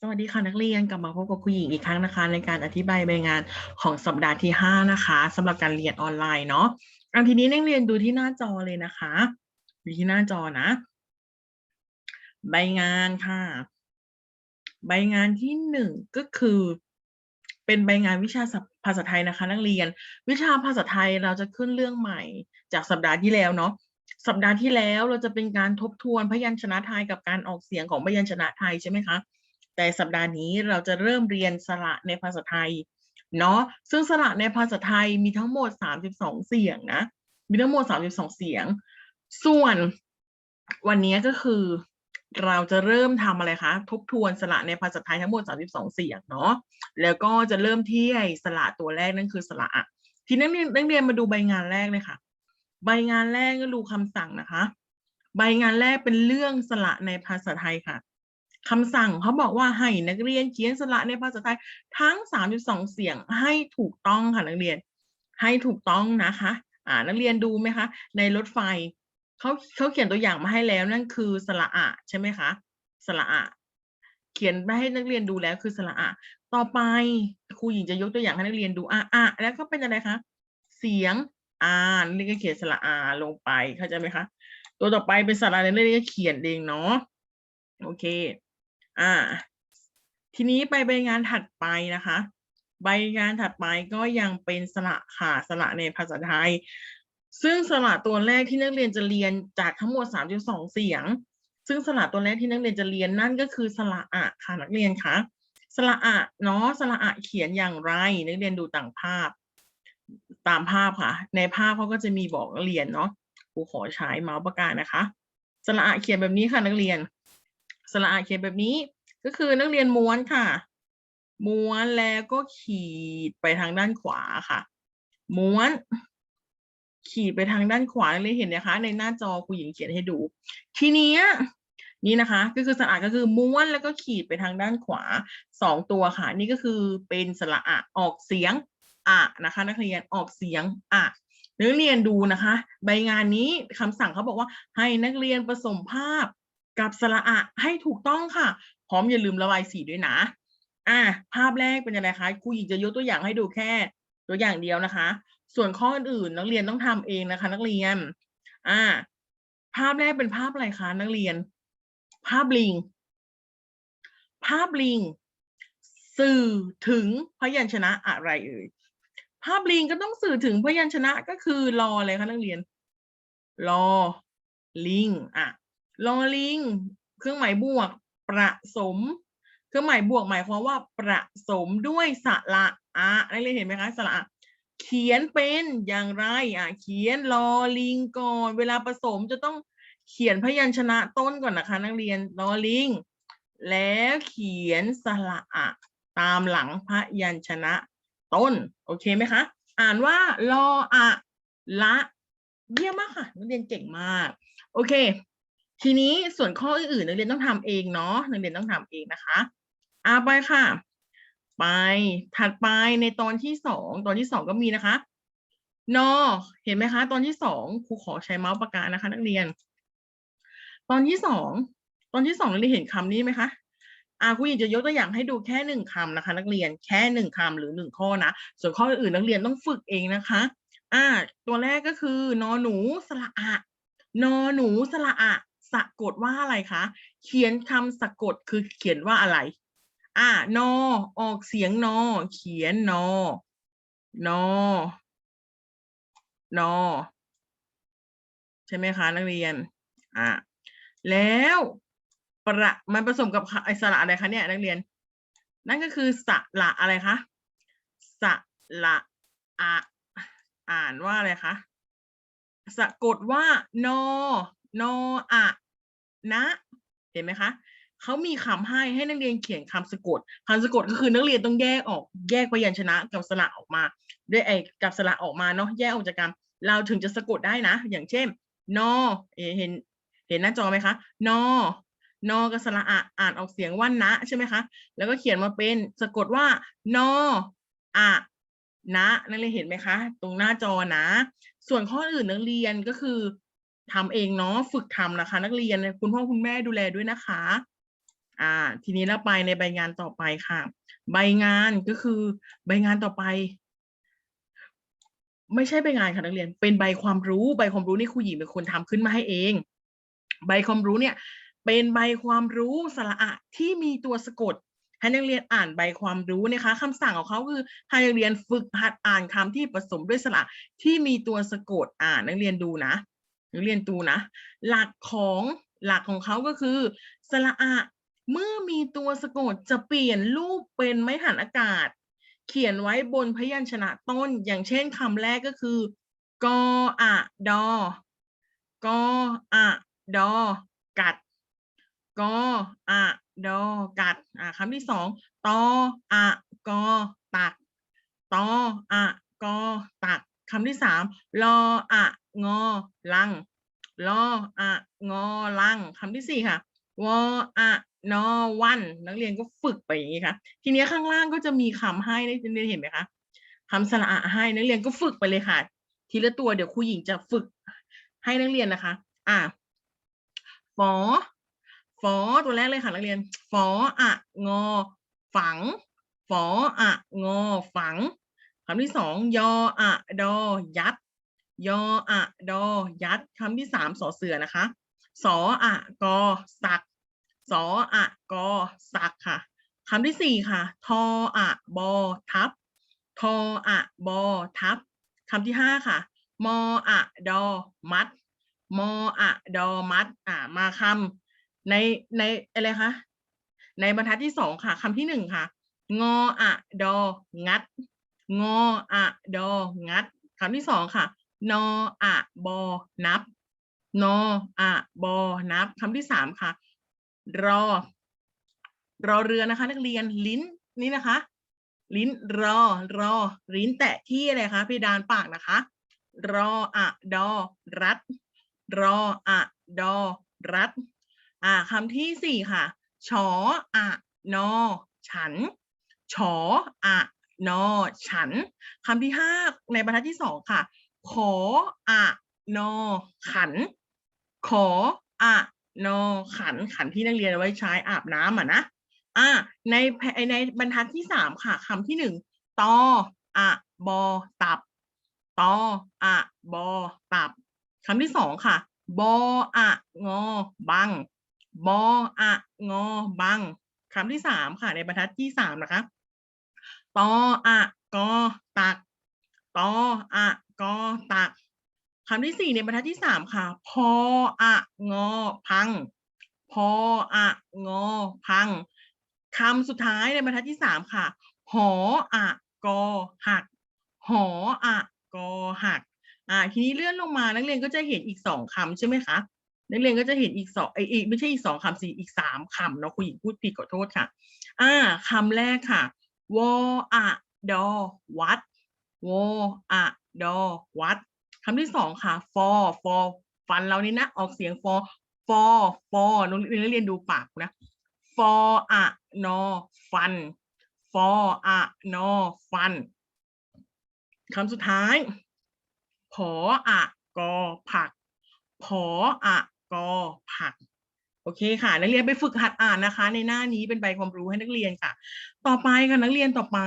สวัสดีค่ะนักเรียนกลับมาพบกับครูหญิงอีกครั้งนะคะ ในการอธิบายใบงานของสัปดาห์ที่ 5 นะคะสำหรับการเรียนออนไลน์เนาะอันทีนี้นักเรียนดูที่หน้าจอเลยนะคะดูที่หน้าจอนะ ใบงานค่ะ ใบงานที่หนึ่งก็คือ เป็นใบงานวิชาภาษาไทยนะคะ นักเรียน วิชาภาษาไทยเราจะขึ้นเรื่องใหม่ จากสัปดาห์ที่แล้วเนาะสัปดาห์ที่แล้วเราจะเป็นการทบทวนพยัญชนะไทยกับการออกเสียงของพยัญชนะไทยใช่ไหมคะ แต่สัปดาห์นี้เราจะเริ่มเรียนสระในภาษาไทยเนาะซึ่งสระในภาษาไทยมีทั้งหมด 32 เสียงนะ มีทั้งหมด 32 เสียง ส่วนวันนี้ก็คือเราจะเริ่มทำอะไรคะ ทบทวนสระในภาษาไทยทั้งหมด 32 เสียงเนาะแล้วก็จะเริ่มที่ไอสระตัวแรกนั่นคือสระทีนักเรียนนักเรียนมาดูใบงานแรกเลยค่ะ ใบงานแรกก็ดูคำสั่งนะคะ ใบงานแรกเป็นเรื่องสระในภาษาไทยค่ะ คำสั่งเขาบอกว่าให้นักเรียนเขียนสระในภาษาไทยทั้ง 32 เสียงให้ถูกต้องค่ะนักเรียน ให้ถูกต้องนะคะ อ่านักเรียนดูไหมคะ ในรถไฟเขาเขาเขียนตัวอย่างมาให้แล้วนั่นคือสระอะใช่ไหมคะสระอะเขียนมาให้นักเรียนดูแล้วคือสระอะต่อไปครูหญิงจะยกตัวอย่างให้นักเรียนดูอะอะแล้วก็เป็นอะไรคะเสียงอ่านนักเรียนก็เขียนสระอาลงไปเข้าใจไหมคะ ตัวต่อไปเป็นสระอะไรนักเรียนก็เขียนเองเนาะโอเค อ่า ทีนี้ไปใบงานถัดไปนะคะ ใบงานถัดไปก็ยังเป็นสระค่ะสระในภาษาไทย ซึ่งสระตัวแรกที่นักเรียนจะเรียนจากทั้งหมด 32 เสียง ซึ่งสระตัวแรกที่นักเรียนจะเรียนนั่นก็คือสระอะค่ะนักเรียนคะสระอะเนาะสระอะเขียนอย่างไร นักเรียนดูต่างภาพ ตามภาพค่ะ ในภาพเขาก็จะมีบอกนักเรียนเนาะครูขอใช้เมาส์ปากกานะคะ สระอะเขียนแบบนี้ค่ะนักเรียน สระอะเขียนแบบนี้ ก็คือนักเรียนม้วนค่ะ ม้วนแล้วก็ขีดไปทางด้านขวาค่ะ ม้วน ขีดไปทางด้านขวาเลยเห็นนะคะ ในหน้าจอครูหญิงเขียนให้ดู ทีเนี้ยนี่นะคะก็คือสระอะก็คือม้วนแล้วก็ขีดไปทางด้านขวาสองตัวค่ะ นี่ก็คือเป็นสระอะออกเสียงอะนะคะ นักเรียนออกเสียงอะนักเรียนดูนะคะ ใบงานนี้คำสั่งเขาบอกว่าให้นักเรียนผสมภาพ กับสระอะให้ถูกต้องค่ะ พร้อมอย่าลืมระบายสีด้วยนะ อะภาพแรกเป็นอะไรคะครูหญิงจะยกตัวอย่างให้ดูแค่ ตัวอย่างเดียวนะคะ ส่วนข้ออื่นๆนักเรียนต้องทำเองนะคะ นักเรียน อ่า ภาพแรกเป็นภาพอะไรคะนักเรียน ภาพลิง ภาพลิง สื่อถึงพยัญชนะอะไรเอ่ยภาพลิงก็ต้องสื่อถึงพยัญชนะก็คือรออะไรคะนักเรียน รอลิง อะ รอลิง เครื่องหมายบวก ประสม เครื่องหมายบวกหมายความว่าประสมด้วยสระอะนักเรียนเห็นไหมคะสระอะเขียนเป็นอย่างไรอะเขียนรอลิงก่อน เวลาผสมจะต้องเขียนพยัญชนะต้นก่อนนะคะ นักเรียนรอลิง แล้วเขียนสระอะตามหลังพยัญชนะต้น โอเคไหมคะ อ่านว่ารออะละ เยี่ยมมากค่ะนักเรียนเก่งมาก โอเค ทีนี้ส่วนข้ออื่นๆนักเรียนต้องทำเองเนาะนักเรียนต้องทำเองนะคะอ่าไปค่ะ ไปถัดไปในตอนที่สองตอนที่สองก็มีนะคะนอเห็นไหมคะ ตอนที่สองครูขอใช้เมาส์ปากกานะคะ นักเรียน ตอนที่สองตอนที่สองนักเรียนเห็นคำนี้ไหมคะอาครูหญิงจะยกตัวอย่างให้ดูแค่หนึ่งคำนะคะ นักเรียนแค่หนึ่งคำหรือหนึ่งข้อนะส่วนข้ออื่นนักเรียนต้องฝึกเองนะคะ อ่า ตัวแรกก็คือนอหนูสระอะนอหนูสระอะ สะกดว่าอะไรคะ เขียนคำสะกดคือเขียนว่าอะไร อ่านอออกเสียงนอ เขียนนอนอนอใช่ไหมคะนักเรียน อ่าแล้วประมันผสมกับไอสระอะไรคะเนี่ยนักเรียน นั่นก็คือสระอะไรคะสระอะอ่านว่าอะไรคะสะกดว่านอ นออะนะ เห็นไหมคะเขามีคำให้ให้นักเรียนเขียนคำสะกดคำสะกดก็คือนักเรียนต้องแยกออกแยกพยัญชนะกับสระออกมา ด้วยไอ้กับสระออกมาเนาะแยกออกจากกันเราถึงจะสะกดได้นะ อย่างเช่น นอเห็นเห็นหน้าจอไหมคะ นอนอกับสระอะอ่านออกเสียงว่านะใช่ไหมคะ แล้วก็เขียนมาเป็นสะกดว่า นออะนะนักเรียนเห็นไหมคะ ตรงหน้าจอนะ ส่วนข้ออื่นนักเรียนก็คือ ทำเองเนาะฝึกทำนะคะ นักเรียนคุณพ่อคุณแม่ดูแลด้วยนะคะ อ่า ทีนี้เราไปในใบงานต่อไปค่ะ ใบงานก็คือใบงานต่อไป ไม่ใช่ใบงานค่ะนักเรียน เป็นใบความรู้ใบความรู้นี่ครูหญิงเป็นคนทำขึ้นมาให้เอง ใบความรู้เนี่ย เป็นใบความรู้สระอะที่มีตัวสะกดให้นักเรียนอ่านใบความรู้นะคะคำสั่งของเขาคือให้นักเรียนฝึกหัดอ่านคำที่ผสมด้วยสระที่มีตัวสะกดอ่านนักเรียนดูนะ นักเรียนดูนะ หลักของหลักของเขาก็คือสระอะเมื่อมีตัวสะกดจะเปลี่ยนรูปเป็นไม้หันอากาศ เขียนไว้บนพยัญชนะต้น อย่างเช่นคำแรกก็คือกออะดอกออะดอ กัดกออะดอ กัดอ่าคำที่สองตออะกอ ตักตออะกอ ตักคำที่สามลออะ งอ ลังลออะงอลังคำที่สี่ค่ะวออะนอวัน นักเรียนก็ฝึกไปอย่างนี้ค่ะ ทีนี้ข้างล่างก็จะมีคำให้นักเรียนเห็นไหมคะคำสระอะให้นักเรียนก็ฝึกไปเลยค่ะ ทีละตัวเดี๋ยวครูหญิงจะฝึกให้นักเรียนนะคะ อะฝอฝอตัวแรกเลยค่ะนักเรียนฝออะงอ ฝังฝออะงอ ฝังคำที่สองยออะดอยัด ยออะดอ ยัดคำที่สามสอเสือนะคะ สออะกอสัก สออะกอสักค่ะคำที่สี่ค่ะ ทออะบอทับ ทออะบอทับคำที่ห้าค่ะ มออะดอ มัด มออะดอ มัด อ่า มาคำใน ใน อะไรคะ ในบรรทัดที่สองค่ะคำที่หนึ่งค่ะ งออะดอ งัด งออะดอ งัดคำที่สองค่ะ นออะบอนับ นออะบอนับคำที่สามค่ะ รอ รอเรือนะคะ นักเรียนลิ้นนี่นะคะ ลิ้นรอรอลิ้นแตะที่อะไรคะเพดานปากนะคะ รออะดอรัด รออะดอรัดอ่าคำที่สี่ค่ะชออะนอ ฉันฉออะนอ ฉันคำที่ห้าในบรรทัดที่สองค่ะ ขออะนอขัน ขออะนอขันขันที่นักเรียนเอาไว้ใช้อาบน้ำอะนะอ่าในในบรรทัดที่สามค่ะคำที่หนึ่งตออะบอตับตออะบอตับคำที่สองค่ะ บออะงอบัง บออะงอบังคำที่สามค่ะ ในบรรทัดที่สามนะคะตออะกอ ตัก ตออะกอ ตัก คำที่สี่ในบรรทัดที่สามค่ะ พออะงอ พัง พออะงอ พังคำสุดท้ายในบรรทัดที่สามค่ะ หออะกอหัก หออะกอหัก อ่า ทีนี้เลื่อนลงมานักเรียนก็จะเห็นอีกสองคำใช่ไหมคะ นักเรียนก็จะเห็นอีกสองไออีกไม่ใช่อีกสองคำสิอีกสามคำเนาะคุณหญิงพูดผิดขอโทษค่ะ อ่าคำแรกค่ะ วออะดอวัด วออะดอวัด คำที่สองค่ะฟอฟอฟันเรานี่นะ ออกเสียงฟอฟอฟอนักเรียนนักเรียนดูปากนะฟออะนอฟันฟออะนอฟันคำสุดท้าย ผออะกอผัก ผออะกอผัก โอเคค่ะ นักเรียนไปฝึกหัดอ่านนะคะ ในหน้านี้เป็นใบความรู้ให้นักเรียนค่ะ ต่อไปค่ะนักเรียนต่อไป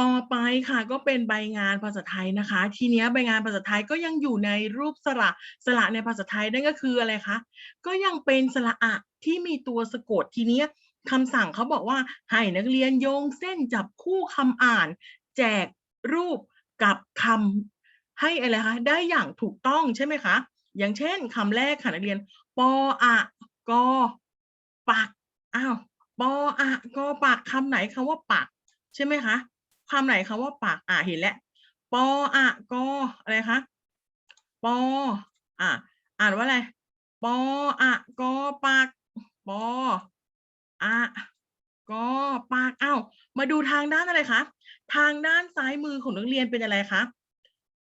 ต่อไปค่ะก็เป็นใบงานภาษาไทยนะคะ ทีเนี้ยใบงานภาษาไทยก็ยังอยู่ในรูปสระสระในภาษาไทยนั่นก็คืออะไรคะก็ยังเป็นสระอะที่มีตัวสะกดทีเนี้ยคำสั่งเขาบอกว่าให้นักเรียนโยงเส้นจับคู่คำอ่าน แจกรูปกับคำให้อะไรคะได้อย่างถูกต้องใช่ไหมคะอย่างเช่นคำแรกค่ะนักเรียนปออะกอปักอ้าวปออะกอปักคำไหนคำว่าปักใช่ไหมคะ คำไหนคำว่าปักอ่าเห็นแล้วปออะกออะไรคะปออ่าอ่านว่าอะไรปออะกอปักปออะกอปักเอ้ามาดูทางด้านอะไรคะทางด้านซ้ายมือของนักเรียนเป็นอะไรคะ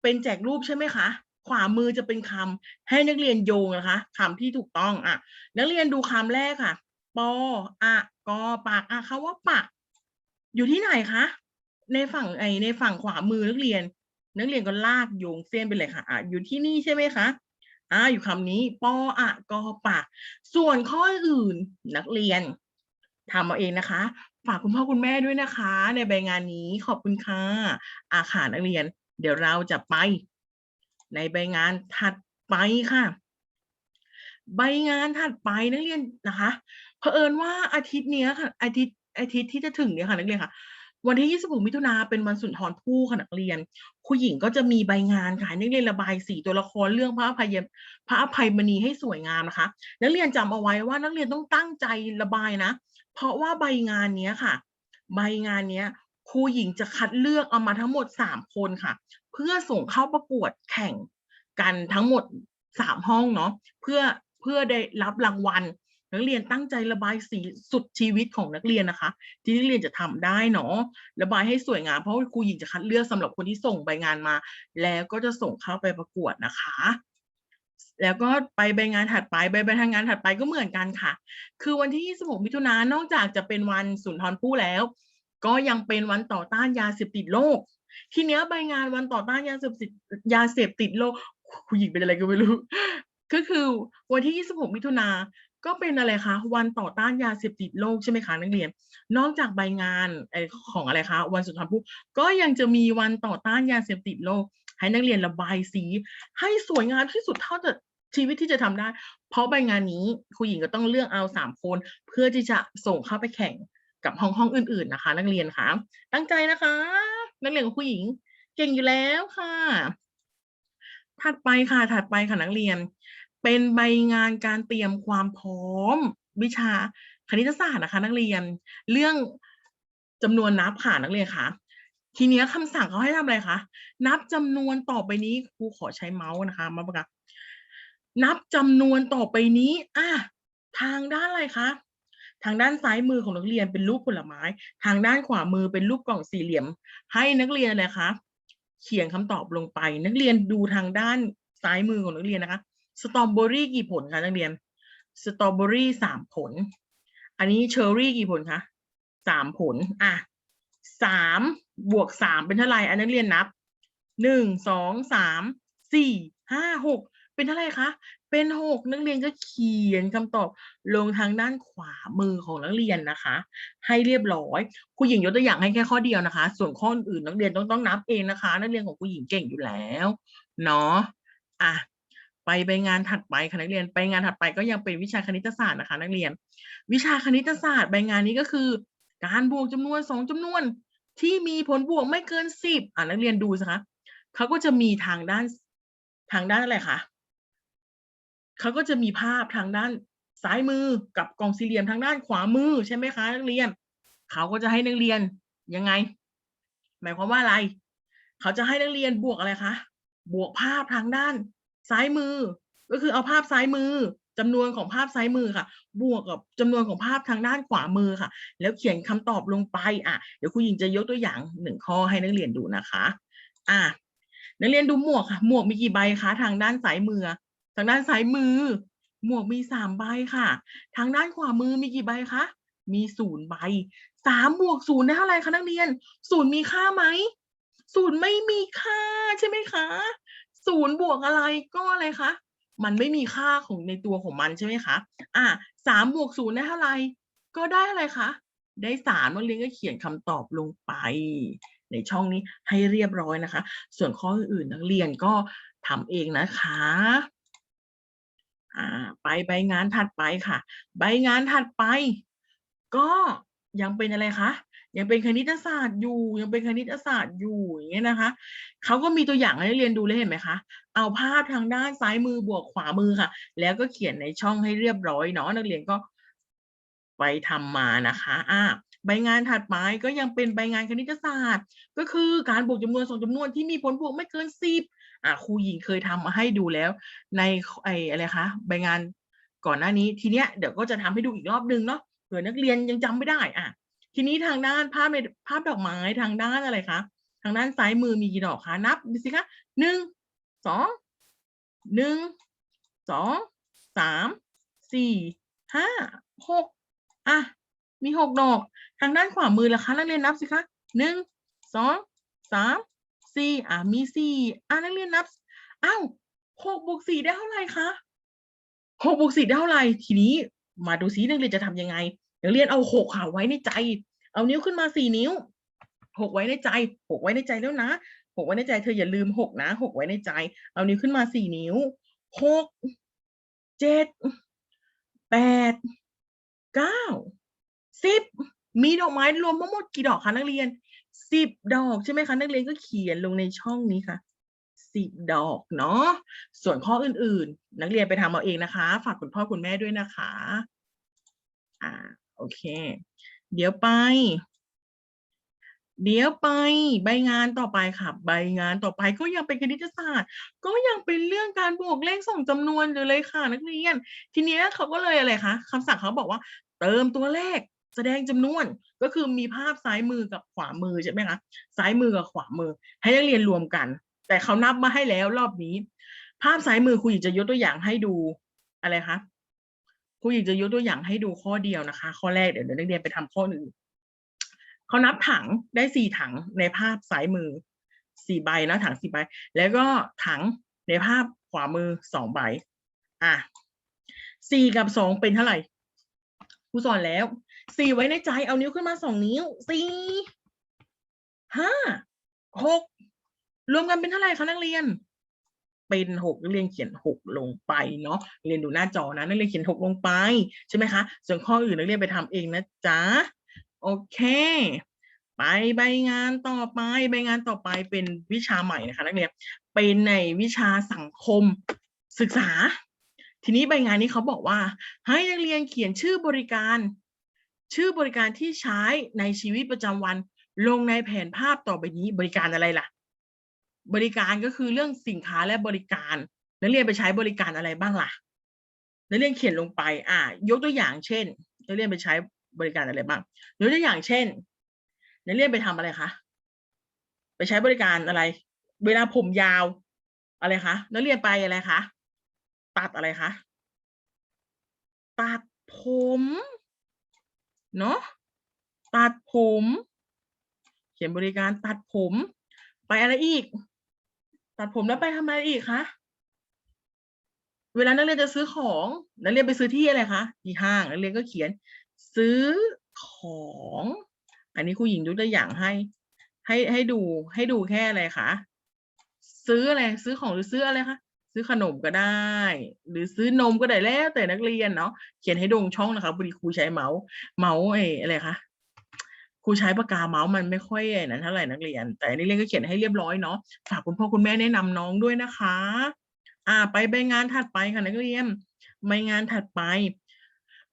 เป็นแจกรูปใช่ไหมคะขวามือจะเป็นคำให้นักเรียนโยงนะคะคำที่ถูกต้องอะ นักเรียนดูคำแรกค่ะปออะกอปักอะคำว่าปักอยู่ที่ไหนคะ ในฝั่งไอในฝั่งขวามือนักเรียน นักเรียนก็ลากโยงเส้นไปเลยค่ะอะอยู่ที่นี่ใช่ไหมคะอ่าอยู่คำนี้ปออะกอปักส่วนข้ออื่นนักเรียนทำเอาเองนะคะ ฝากคุณพ่อคุณแม่ด้วยนะคะ ในใบงานนี้ขอบคุณค่ะอาค่ะนักเรียน เดี๋ยวเราจะไป ในใบงานถัดไปค่ะ ใบงานถัดไปนักเรียนนะคะเผอิญว่าอาทิตย์เนี้ยค่ะอาทิตย์อาทิตย์ที่จะถึงเนี้ยค่ะนักเรียนค่ะ วันที่ 26 มิถุนาเป็นวันสุนทรภู่ค่ะนักเรียนครูหญิงก็จะมีใบงานค่ะให้นักเรียนระบายสีตัวละครเรื่องพระอภัยพระอภัยมณีให้สวยงามนะคะ นักเรียนจำเอาไว้ว่านักเรียนต้องตั้งใจระบายนะ เพราะว่าใบงานเนี้ยค่ะ ใบงานเนี้ยครูหญิงจะคัดเลือกเอามาทั้งหมด 3 คนค่ะ เพื่อส่งเข้าประกวดแข่งกันทั้งหมด 3 ห้องเนาะเพื่อเพื่อได้รับรางวัล นักเรียนตั้งใจระบายสีสุดชีวิตของนักเรียนนะคะ ที่นักเรียนจะทำได้เนาะระบายให้สวยงามเพราะครูหญิงจะคัดเลือกสำหรับคนที่ส่งใบงานมา แล้วก็จะส่งเข้าไปประกวดนะคะ แล้วก็ไปใบงานถัดไปใบใบทางงานถัดไปก็เหมือนกันค่ะ คือวันที่ 26 มิถุนายนนอกจากจะเป็นวันสุนทรภู่แล้ว ก็ยังเป็นวันต่อต้านยาเสพติดโลก ทีเนี้ยใบงานวันต่อต้านยาเสพติดยาเสพติดโลกคุณหญิงเป็นอะไรก็ไม่รู้ก็คือวันที่ 26 มิถุนา ก็เป็นอะไรคะวันต่อต้านยาเสพติดโลกใช่ไหมคะนักเรียน นอกจากใบงานของอะไรคะวันสุนทรภู่ก็ยังจะมีวันต่อต้านยาเสพติดโลก ให้นักเรียนระบายสี ให้สวยงามที่สุดเท่าจะชีวิตที่จะทำได้ เพราะใบงานนี้ครูหญิงก็ต้องเลือกเอาสามคนเพื่อที่จะส่งเข้าไปแข่งกับห้องห้องอื่น ๆนะคะ นักเรียนคะตั้งใจนะคะ นักเรียนของผู้หญิง เก่งอยู่แล้วค่ะ ถัดไปค่ะถัดไปค่ะนักเรียน เป็นใบงานการเตรียมความพร้อม วิชาคณิตศาสตร์นะคะนักเรียน เรื่องจำนวนนับค่ะนักเรียนคะทีเนี้ยคำสั่งเขาให้ทำอะไรคะนับจำนวนต่อไปนี้ครูขอใช้เมาส์นะคะ มาประกาศนับจำนวนต่อไปนี้อะทางด้านอะไรคะทางด้านซ้ายมือของนักเรียนเป็นรูปผลไม้ ทางด้านขวามือเป็นรูปกล่องสี่เหลี่ยม ให้นักเรียนอะไรคะเขียนคำตอบลงไป นักเรียนดูทางด้านซ้ายมือของนักเรียนนะคะ สตรอเบอรี่กี่ผลคะนักเรียนสตรอเบอรี่สามผล อันนี้เชอร์รี่กี่ผลคะสามผลอะสามบวกสามเป็นเท่าไหร่อันนักเรียนนับหนึ่งสองสามสี่ห้าหกเป็นเท่าไหร่คะเป็นหกนักเรียนก็เขียนคำตอบลงทางด้านขวามือของนักเรียนนะคะ ให้เรียบร้อยครูหญิงยกตัวอย่างให้แค่ข้อเดียวนะคะ ส่วนข้ออื่นนักเรียนต้องต้องนับเองนะคะ นักเรียนของครูหญิงเก่งอยู่แล้วเนาะอะ ไปไปงานถัดไปค่ะนักเรียน ไปงานถัดไปก็ยังเป็นวิชาคณิตศาสตร์นะคะ นักเรียน วิชาคณิตศาสตร์ใบงานนี้ก็คือ การบวกจำนวนสองจำนวนที่มีผลบวกไม่เกินสิบอะนักเรียนดูสิคะเขาก็จะมีทางด้านทางด้านอะไรคะเขาก็จะมีภาพทางด้านซ้ายมือกับกล่องสี่เหลี่ยมทางด้านขวามือใช่ไหมคะ นักเรียน เขาก็จะให้นักเรียนยังไง หมายความว่าอะไร เขาจะให้นักเรียนบวกอะไรคะบวกภาพทางด้าน ซ้ายมือ ก็คือเอาภาพซ้ายมือจำนวนของภาพซ้ายมือค่ะ บวกกับจำนวนของภาพทางด้านขวามือค่ะ แล้วเขียนคำตอบลงไปอะเดี๋ยวครูหญิงจะยกตัวอย่างหนึ่งข้อให้นักเรียนดูนะคะ อะนักเรียนดูหมวกค่ะ หมวกมีกี่ใบคะทางด้านซ้ายมือ ทางด้านซ้ายมือ หมวกมีสามใบค่ะ ทางด้านขวามือมีกี่ใบคะมีศูนย์ใบสามบวกศูนย์ได้เท่าไหร่คะนักเรียนศูนย์มีค่าไหมศูนย์ไม่มีค่าใช่ไหมคะ ศูนย์บวกอะไรก็อะไรคะมันไม่มีค่าของในตัวของมันใช่ไหมคะอะสามบวกศูนย์ได้เท่าไหร่ก็ได้อะไรคะได้สามนักเรียนก็เขียนคำตอบลงไป ในช่องนี้ให้เรียบร้อยนะคะ ส่วนข้ออื่นนักเรียนก็ทำเองนะคะอ่าไปใบงานถัดไปค่ะ ใบงานถัดไป ก็ยังเป็นอะไรคะ ยังเป็นคณิตศาสตร์อยู่ ยังเป็นคณิตศาสตร์อยู่อย่างเงี้ยนะคะเขาก็มีตัวอย่างให้นักเรียนดูเลยเห็นไหมคะเอาภาพทางด้านซ้ายมือบวกขวามือค่ะ แล้วก็เขียนในช่องให้เรียบร้อยเนาะนักเรียนก็ไปทำมานะคะอ่าใบงานถัดไปก็ยังเป็นใบงานคณิตศาสตร์ ก็คือการบวกจำนวนสองจำนวนที่มีผลบวกไม่เกินสิบอะครูหญิงเคยทำมาให้ดูแล้ว ในไออะไรคะใบงานก่อนหน้านี้ทีเนี้ยเดี๋ยวก็จะทำให้ดูอีกรอบนึงเนาะเผื่อนักเรียนยังจำไม่ได้อะ ทีนี้ทางด้านภาพในภาพดอกไม้ทางด้านอะไรคะทางด้านซ้ายมือมีกี่ดอกคะนับดูสิคะหนึ่งสองหนึ่งสองสามสี่ห้าหกอะมีหกดอก ทางด้านขวามือล่ะคะนักเรียนนับสิคะหนึ่งสองสามสี่อะมีสี่อะนักเรียนนับอ้าวหกบวกสี่ได้เท่าไหร่คะหกบวกสี่ได้เท่าไหร่ทีนี้มาดูซินักเรียนจะทำยังไงนักเรียนเอาหกค่ะไว้ในใจ เอานิ้วขึ้นมาสี่นิ้วหกไว้ในใจหกไว้ในใจแล้วนะหกไว้ในใจเธออย่าลืมหกนะหกไว้ในใจ เอานิ้วขึ้นมาสี่นิ้วหกเจ็ดแปดเก้าสิบมีดอกไม้รวมทั้งหมดกี่ดอกคะนักเรียนสิบดอกใช่ไหมคะนักเรียนก็เขียนลงในช่องนี้ค่ะสิบดอกเนาะส่วนข้ออื่นๆ นักเรียนไปทำเอาเองนะคะ ฝากคุณพ่อคุณแม่ด้วยนะคะ อ่าโอเค เดี๋ยวไป เดี๋ยวไป ใบงานต่อไปค่ะ ใบงานต่อไปก็ยังเป็นคณิตศาสตร์ ก็ยังเป็นเรื่องการบวกเลขส่งจำนวนอยู่เลยค่ะ นักเรียน ทีเนี้ยเขาก็เลยอะไรคะคำสั่งเขาบอกว่า เติมตัวเลขแสดงจำนวนก็คือมีภาพซ้ายมือกับขวามือใช่ไหมคะซ้ายมือกับขวามือ ให้นักเรียนรวมกัน แต่เขานับมาให้แล้วรอบนี้ ภาพซ้ายมือครูหญิงจะยกตัวอย่างให้ดูอะไรคะ ครูหญิงจะยกตัวอย่างให้ดูข้อเดียวนะคะ ข้อแรกเดี๋ยวนักเรียนไปทำข้อหนึ่งเขานับถังได้สี่ถังในภาพซ้ายมือสี่ใบนะถังสี่ใบ แล้วก็ถังในภาพขวามือสองใบ อะสี่กับสองเป็นเท่าไหร่ครูสอนแล้วสี่ไว้ในใจเอานิ้วขึ้นมาสองนิ้วสี่ห้าหกรวมกันเป็นเท่าไหร่คะนักเรียน เป็นหกนักเรียนเขียนหกลงไปเนาะเรียนดูหน้าจอนะนักเรียนเขียนหกลงไปใช่ไหมคะส่วนข้ออื่นนักเรียนไปทำเองนะจ๊ะโอเค ไปใบงานต่อไปใบงานต่อไปเป็นวิชาใหม่นะคะนักเรียนเป็นในวิชาสังคมศึกษา ทีนี้ใบงานนี้เขาบอกว่า ให้นักเรียนเขียนชื่อบริการ ชื่อบริการที่ใช้ในชีวิตประจำวันลงในแผนภาพต่อไปนี้บริการอะไรล่ะ บริการก็คือเรื่องสินค้าและบริการ นักเรียนไปใช้บริการอะไรบ้างล่ะนักเรียนเขียนลงไป อ่ายกตัวอย่างเช่นนักเรียนไปใช้บริการอะไรบ้างยกตัวอย่างเช่นนักเรียนไปทำอะไรคะไปใช้บริการอะไร เวลาผมยาวอะไรคะนักเรียนไปอะไรคะตัดอะไรคะตัดผมเนาะตัดผม เขียนบริการตัดผม ไปอะไรอีก ตัดผมแล้วไปทำอะไรอีกคะ เวลานักเรียนจะซื้อของ นักเรียนไปซื้อที่อะไรคะที่ห้าง นักเรียนก็เขียน ซื้อของ อันนี้ครูหญิงยกตัวอย่างให้ ให้ให้ดูให้ดูแค่อะไรคะ ซื้ออะไร ซื้อของหรือซื้ออะไรคะ ซื้อขนมก็ได้ หรือซื้อนมก็ได้แล้วแต่นักเรียนเนาะ เขียนให้ดงช่องนะคะพอดีครูใช้เมาส์ เมาส์ไอ้อะไรคะ รูใช้ปากกาเมาส์มันไม่ค่อยไอ้นั้นเท่าไหร่นักเรียน แต่นักเรียนก็เขียนให้เรียบร้อยเนาะฝากคุณพ่อคุณแม่แนะนำน้องด้วยนะคะ อ่า ไปใบงานถัดไปค่ะนักเรียนใบงานถัดไป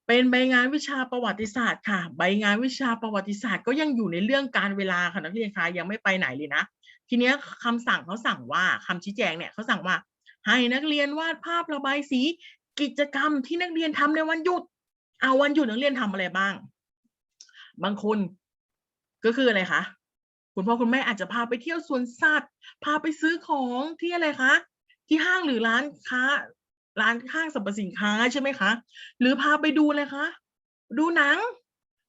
เป็นใบงานวิชาประวัติศาสตร์ค่ะ ใบงานวิชาประวัติศาสตร์ ก็ยังอยู่ในเรื่องการเวลาค่ะนักเรียนคะยังไม่ไปไหนเลยนะทีเนี้ยคำสั่งเขาสั่งว่าคำชี้แจงเนี่ยเขาสั่งว่า ให้นักเรียนวาดภาพระบายสี กิจกรรมที่นักเรียนทำในวันหยุด เอาวันหยุดนักเรียนทำอะไรบ้าง บางคน ก็คืออะไรคะคุณพ่อคุณแม่อาจจะพาไปเที่ยวสวนสัตว์ พาไปซื้อของที่อะไรคะ ที่ห้างหรือร้านค้า ร้านห้างสรรพสินค้าใช่ไหมคะ หรือพาไปดูอะไรคะ ดูหนัง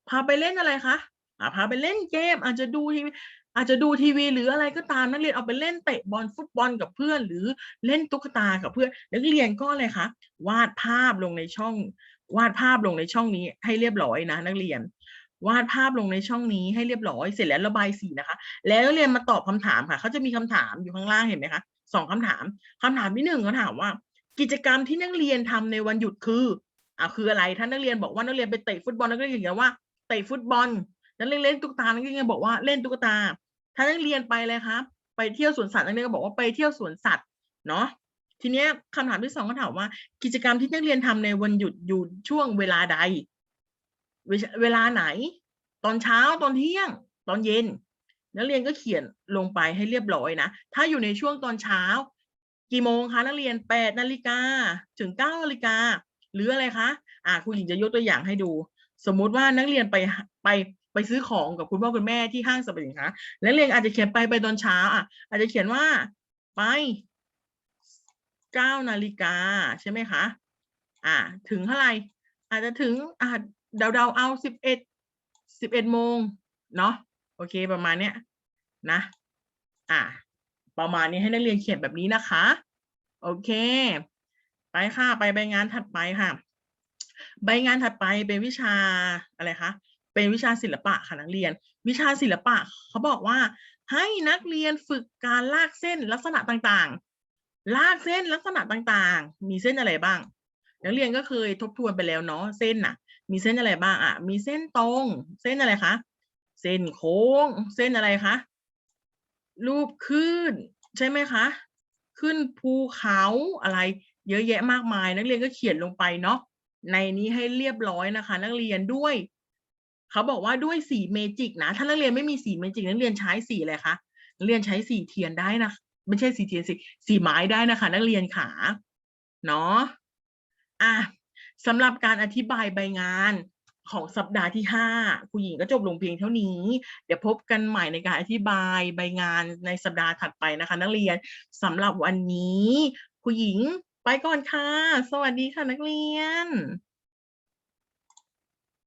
พาไปเล่นอะไรคะอ่าพาไปเล่นเกมอาจจะดูทีวีอาจจะดูทีวีหรืออะไรก็ตามนักเรียนเอาไปเล่นเตะบอลฟุตบอลกับเพื่อน หรือเล่นตุ๊กตากับเพื่อนนักเรียนก็อะไรคะวาดภาพลงในช่อง วาดภาพลงในช่องนี้ให้เรียบร้อยนะ นักเรียน วาดภาพลงในช่องนี้ให้เรียบร้อยเสร็จแล้วระบายสีนะคะ แล้วเรียนมาตอบคำถามค่ะเขาจะมีคำถามอยู่ข้างล่างเห็นไหมคะสองคำถามคำถามที่หนึ่งเขาถามว่า กิจกรรมที่นักเรียนทำในวันหยุดคืออ่าคืออะไรถ้านักเรียนบอกว่านักเรียนไปเตะฟุตบอลนักเรียนเขียว่าเตะฟุตบอลนักเรียนเล่นตุ๊กตานักเรียนบอกว่าเล่นตุ๊กตา ถ้านักเรียนไปเลยครับ ไปเที่ยวสวนสัตว์นักเรียนก็บอกว่าไปเที่ยวสวนสัตว์เนาะทีเนี้ยคำถามที่สองก็ถามว่า กิจกรรมที่นักเรียนทำในวันหยุดอยู่ช่วงเวลาใด เวลาไหน ตอนเช้าตอนเที่ยง ตอนเย็น นักเรียนก็เขียนลงไปให้เรียบร้อยนะ ถ้าอยู่ในช่วงตอนเช้า กี่โมงคะนักเรียนแปดนาฬิกาถึงเก้านาฬิกาหรืออะไรคะอ่าครูหญิงจะยกตัวอย่างให้ดู สมมุติว่านักเรียนไปไปไปซื้อของกับคุณพ่อคุณแม่ที่ห้างสรรพสินค้านักเรียนอาจจะเขียนไปไปตอนเช้าอะ อาจจะเขียนว่าไปเก้านาฬิกาใช่ไหมคะ อ่า ถึงเท่าไหร่อาจจะถึงอ่า เดาๆเอาสิบเอ็ดสิบเอ็ดโมงเนาะโอเคประมาณเนี้ยนะ อ่า ประมาณนี้ให้นักเรียนเขียนแบบนี้นะคะ โอเค ไปค่ะไปใบงานถัดไปค่ะ ใบงานถัดไปเป็นวิชาอะไรคะเป็นวิชาศิลปะค่ะนักเรียน วิชาศิลปะเขาบอกว่า ให้นักเรียนฝึกการลากเส้นลักษณะต่างๆ ลากเส้นลักษณะต่างๆ มีเส้นอะไรบ้าง นักเรียนก็เคยทบทวนไปแล้วเนาะเส้นน่ะ มีเส้นอะไรบ้างอะ มีเส้นตรง เส้นอะไรคะ เส้นโค้ง เส้นอะไรคะ รูปขึ้น ใช่ไหมคะ ขึ้นภูเขาอะไร เยอะแยะมากมาย นักเรียนก็เขียนลงไปเนาะ ในนี้ให้เรียบร้อยนะคะ นักเรียนด้วย เขาบอกว่าด้วยสีเมจิกนะ ถ้านักเรียนไม่มีสีเมจิก นักเรียนใช้สีอะไรคะ นักเรียนใช้สีเทียนได้นะ ไม่ใช่สีเทียนสิ สีไม้ได้นะคะ นักเรียนขา เนาะ อะ สำหรับการอธิบายใบงานของสัปดาห์ที่ห้าครูหญิงก็จบลงเพียงเท่านี้ เดี๋ยวพบกันใหม่ในการอธิบายใบงานในสัปดาห์ถัดไปนะคะ นักเรียนสำหรับวันนี้ครูหญิงไปก่อนค่ะ สวัสดีค่ะนักเรียน